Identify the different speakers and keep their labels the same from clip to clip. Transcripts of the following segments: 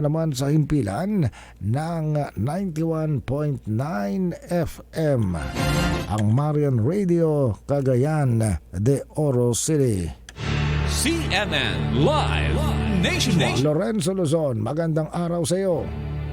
Speaker 1: naman sa himpilan ng 91.9 FM ang Marian Radio Cagayan de Oro City.
Speaker 2: CNN Live Nationwide.
Speaker 1: Lorenzo Luzon, magandang araw sa iyo.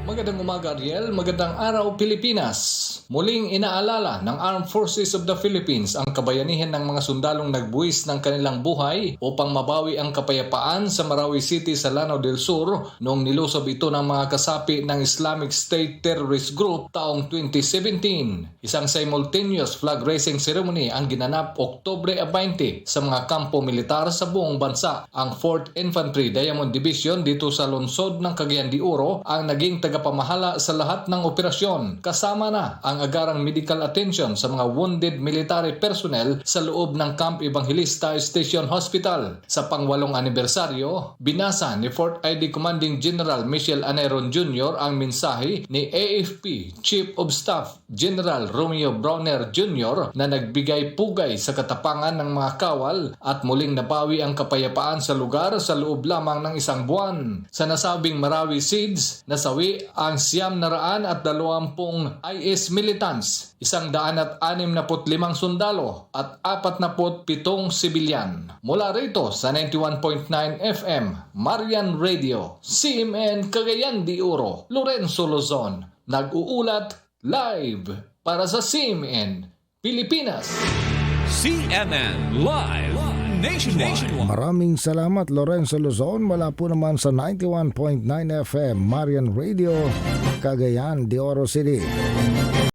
Speaker 3: Magandang umaga Ariel, magandang araw Pilipinas. Muling inaalala ng Armed Forces of the Philippines ang kabayanihan ng mga sundalong nagbuwis ng kanilang buhay upang mabawi ang kapayapaan sa Marawi City sa Lanao del Sur noong nilusob ito ng mga kasapi ng Islamic State Terrorist Group taong 2017. Isang simultaneous flag raising ceremony ang ginanap Oktobre 20 sa mga kampo militar sa buong bansa. Ang 4th Infantry Diamond Division dito sa lungsod ng Cagayan de Oro ang naging tagapamahala sa lahat ng operasyon. Kasama na ang agarang medical attention sa mga wounded military personnel sa loob ng Camp Evangelista Station Hospital. Sa pangwalong anibersaryo, binasa ni 4th ID Commanding General Michel Aneron Jr. ang mensahe ni AFP Chief of Staff General Romeo Browner Jr. na nagbigay pugay sa katapangan ng mga kawal at muling nabawi ang kapayapaan sa lugar sa loob lamang ng isang buwan. Sa nasabing Marawi Seeds, nasawi ang siyam na raan at dalawampung IS militants, isang daan at anim na limang sundalo at apat na pitong sibilyan. Mula rito sa 91.9 FM, Marian Radio, CMN Cagayan de Oro, Lorenzo Luzon, nag-uulat live para sa CMN Pilipinas.
Speaker 2: CNN Live Nationwide.
Speaker 1: Maraming salamat Lorenzo Luzon mula po naman sa 91.9 FM Marian Radio Cagayan de Oro City.